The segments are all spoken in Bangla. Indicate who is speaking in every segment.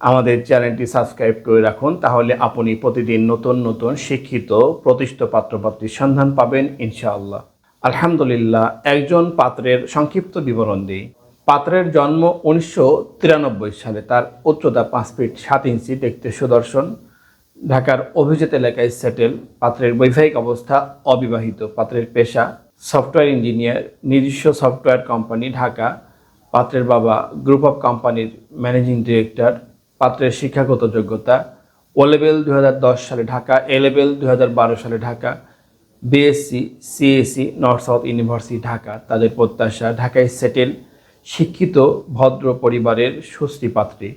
Speaker 1: আমাদের চ্যানেলটি সাবস্ক্রাইব করে রাখুন, তাহলে আপনি প্রতিদিন নতুন নতুন শিক্ষিত, প্রতিষ্ঠিত পাত্রপাত্রীর সন্ধান পাবেন, ইনশাআল্লাহ। আলহামদুলিল্লাহ, একজন পাত্রের সংক্ষিপ্ত বিবরণ দিই। পাত্রের জন্ম উনিশশো তিরানব্বই সালে, তার উচ্চতা পাঁচ ফিট সাত ইঞ্চি, দেখতে সুদর্শন। ঢাকার অভিজিৎ এলাকায় সেটেল পাত্রের বৈবাহিক অবস্থা অবিবাহিত, পাত্রের পেশা সফটওয়্যার ইঞ্জিনিয়ার, নিজস্ব সফটওয়্যার কোম্পানি, ঢাকা। পাত্রের বাবা গ্রুপ অফ কোম্পানির ম্যানেজিং ডিরেক্টর পাত্রের শিক্ষাগত যোগ্যতা ও লেভেল দুই হাজার দশ সালে ঢাকা এ লেভেল দুই হাজার বারো সালে Dhaka BSc CSC North South University Dhaka, তাদের প্রত্যাশা, ঢাকায় সেটেল শিক্ষিত, ভদ্র পরিবারের সুশ্রী পাত্রী,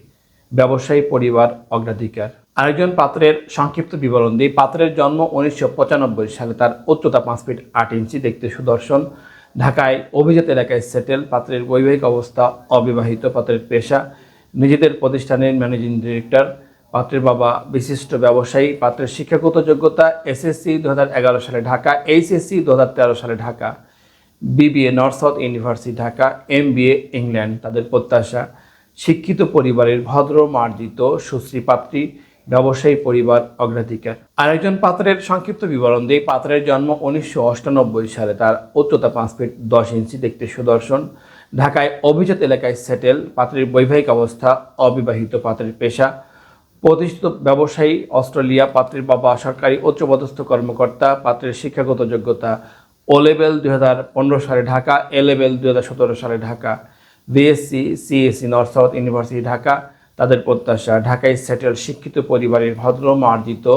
Speaker 1: ব্যবসায়ী পরিবার, অগ্রাধিকার। আরেকজন পাত্রের সংক্ষিপ্ত বিবরণ দিই। পাত্রের জন্ম উনিশশো পঁচানব্বই সালে তার উচ্চতা পাঁচ ফিট আট ইঞ্চি, দেখতে সুদর্শন। ঢাকায় অভিজাত এলাকায় সেটেল পাত্রের বৈবাহিক অবস্থা অবিবাহিত, পাত্রের পেশা নিজেদের প্রতিষ্ঠানের ম্যানেজিং ডিরেক্টর, পাত্রের বাবা, বিশিষ্ট ব্যবসায়ী, পাত্রের শিক্ষাগত যোগ্যতা, এসএসসি দু হাজার এগারো সালে ঢাকা, এইচএসসি দু হাজার তেরো সালে Dhaka, BBA North South University Dhaka, MBA England, তাদের প্রত্যাশা, শিক্ষিত পরিবারের ভদ্র, মার্জিত, সুশ্রী পাত্রী, ব্যবসায়ী পরিবার, অগ্রাধিকার। আরেকজন পাত্রের সংক্ষিপ্ত বিবরণ দিয়ে পাত্রের জন্ম উনিশশো সালে, তার উচ্চতা পাঁচ ফিট দশ ইঞ্চি, দেখতে সুদর্শন। ঢাকায় অভিজাত এলাকায় সেটেল, পাত্রের বৈবাহিক অবস্থা, অবিবাহিত পাত্রের পেশা, প্রতিষ্ঠিত ব্যবসায়ী, অস্ট্রেলিয়া, পাত্রের বাবা সরকারি উচ্চপদস্থ কর্মকর্তা, পাত্রের শিক্ষাগত যোগ্যতা ও লেভেল দু হাজার পনেরো সালে ঢাকা এ লেভেল দু হাজার সতেরো সালে Dhaka BSc CSC North South University Dhaka, তাদের প্রত্যাশা, ঢাকায় সেটেল, শিক্ষিত পরিবারের ভদ্র, মার্জিত,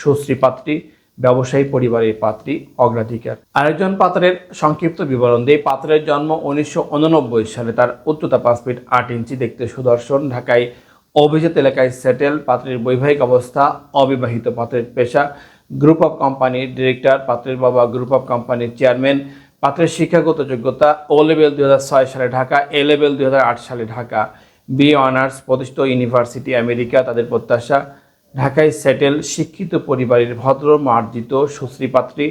Speaker 1: সুশ্রী পাত্রী ব্যবসায়ী পরিবারের পাত্রী অগ্রাধিকার। আরেকজন পাত্রের সংক্ষিপ্ত বিবরণ দিয়ে পাত্রের জন্ম উনিশশো উননব্বই সালে তার উচ্চতা পাঁচ ফিট আট ইঞ্চি, দেখতে সুদর্শন। ঢাকায় অভিজাত এলাকায় সেটেল, পাত্রের বৈবাহিক অবস্থা, অবিবাহিত পাত্রের পেশা। গ্রুপ অফ কোম্পানির ডিরেক্টর, পাত্রের বাবা গ্রুপ অফ কোম্পানির চেয়ারম্যান। পাত্রের শিক্ষাগত যোগ্যতা, ও লেভেল দুই হাজার ছয় সালে ঢাকা, এ লেভেল দুই হাজার আট সালে ঢাকা। বি অনার্স, প্রতিষ্ঠিত ইউনিভার্সিটি, আমেরিকা, তাদের প্রত্যাশা। ঢাকায় সেটেল শিক্ষিত পরিবারের ভদ্র, মার্জিত, সুশ্রী পাত্রী,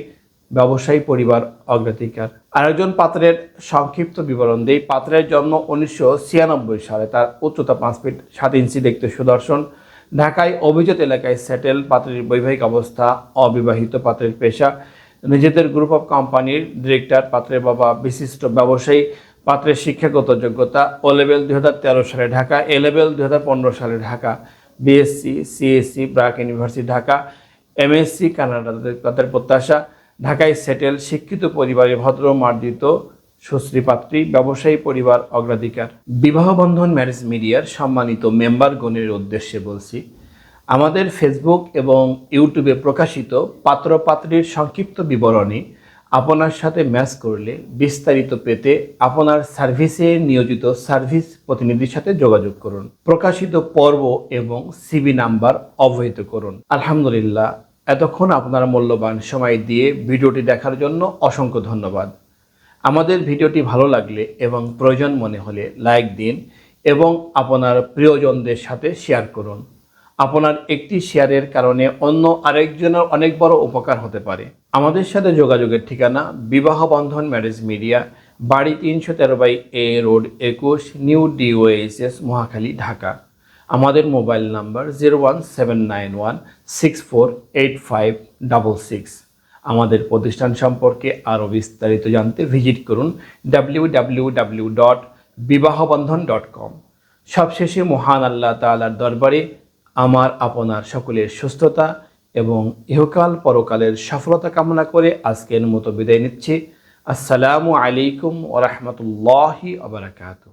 Speaker 1: ব্যবসায়ী পরিবার, অগ্রাধিকার। আরেকজন পাত্রের সংক্ষিপ্ত বিবরণ দেই। পাত্রের জন্ম উনিশশো ছিয়ানব্বই সালে। তার উচ্চতা পাঁচ ফিট সাত ইঞ্চি, দেখতে সুদর্শন। ঢাকায় অভিজাত এলাকায় সেটেল পাত্রের বৈবাহিক অবস্থা, অবিবাহিত পাত্রের পেশা। নিজেদের গ্রুপ অফ কোম্পানির ডিরেক্টর পাত্রের বাবা, বিশিষ্ট ব্যবসায়ী, পাত্রের শিক্ষাগত যোগ্যতা। ও লেভেল দুই হাজার তেরো সালে ঢাকা এ লেভেল দুই হাজার পনেরো সালে Dhaka. BSc CSC BRAC University Dhaka MSc Canada তাদের- প্রত্যাশা। ঢাকায় সেটেল শিক্ষিত পরিবারে ভদ্র, মার্জিত, সুশ্রী পাত্রী, ব্যবসায়ী পরিবার, অগ্রাধিকার। বিবাহ বন্ধন ম্যারেজ মিডিয়ার সম্মানিত মেম্বারগণের উদ্দেশ্যে বলছি, আমাদের ফেসবুক এবং ইউটিউবে প্রকাশিত পাত্র পাত্রীর সংক্ষিপ্ত বিবরণী আপনার সাথে ম্যাচ করলে বিস্তারিত পেতে আপনার সার্ভিসে নিয়োজিত সার্ভিস প্রতিনিধির সাথে যোগাযোগ করুন। প্রকাশিত পর্ব এবং সিবি নাম্বার অবহিত করুন। আলহামদুলিল্লাহ, এতক্ষণ আপনার মূল্যবান সময় দিয়ে ভিডিওটি দেখার জন্য অসংখ্য ধন্যবাদ। আমাদের ভিডিওটি ভালো লাগলে এবং প্রয়োজন মনে হলে লাইক দিন এবং আপনার প্রিয়জনদের সাথে শেয়ার করুন। আপনার একটি শেয়ারের কারণে অন্য আরেকজনের অনেক বড় উপকার হতে পারে। আমাদের সাথে যোগাযোগের ঠিকানা বিবাহ বন্ধন ম্যারেজ মিডিয়া, বাড়ি তিনশো তেরো বাই এ রোড একুশ, নিউ ডিওএসএস মহাখালী, ঢাকা। আমাদের mobile number zero one seven nine one six four eight five double six. আমাদের প্রতিষ্ঠান সম্পর্কে আরও বিস্তারিত জানতে ভিজিট করুন W W W dot Bibahabandhan dot com. সবশেষে মহান আল্লাহ তালার দরবারে আমার, আপনার সকলের সুস্থতা এবং ইহকাল পরকালের সফলতা কামনা করে আজকের মতো বিদায় নিচ্ছি। আসসালামু আলাইকুম ওরহমতুল্লাহি আবরাকাতু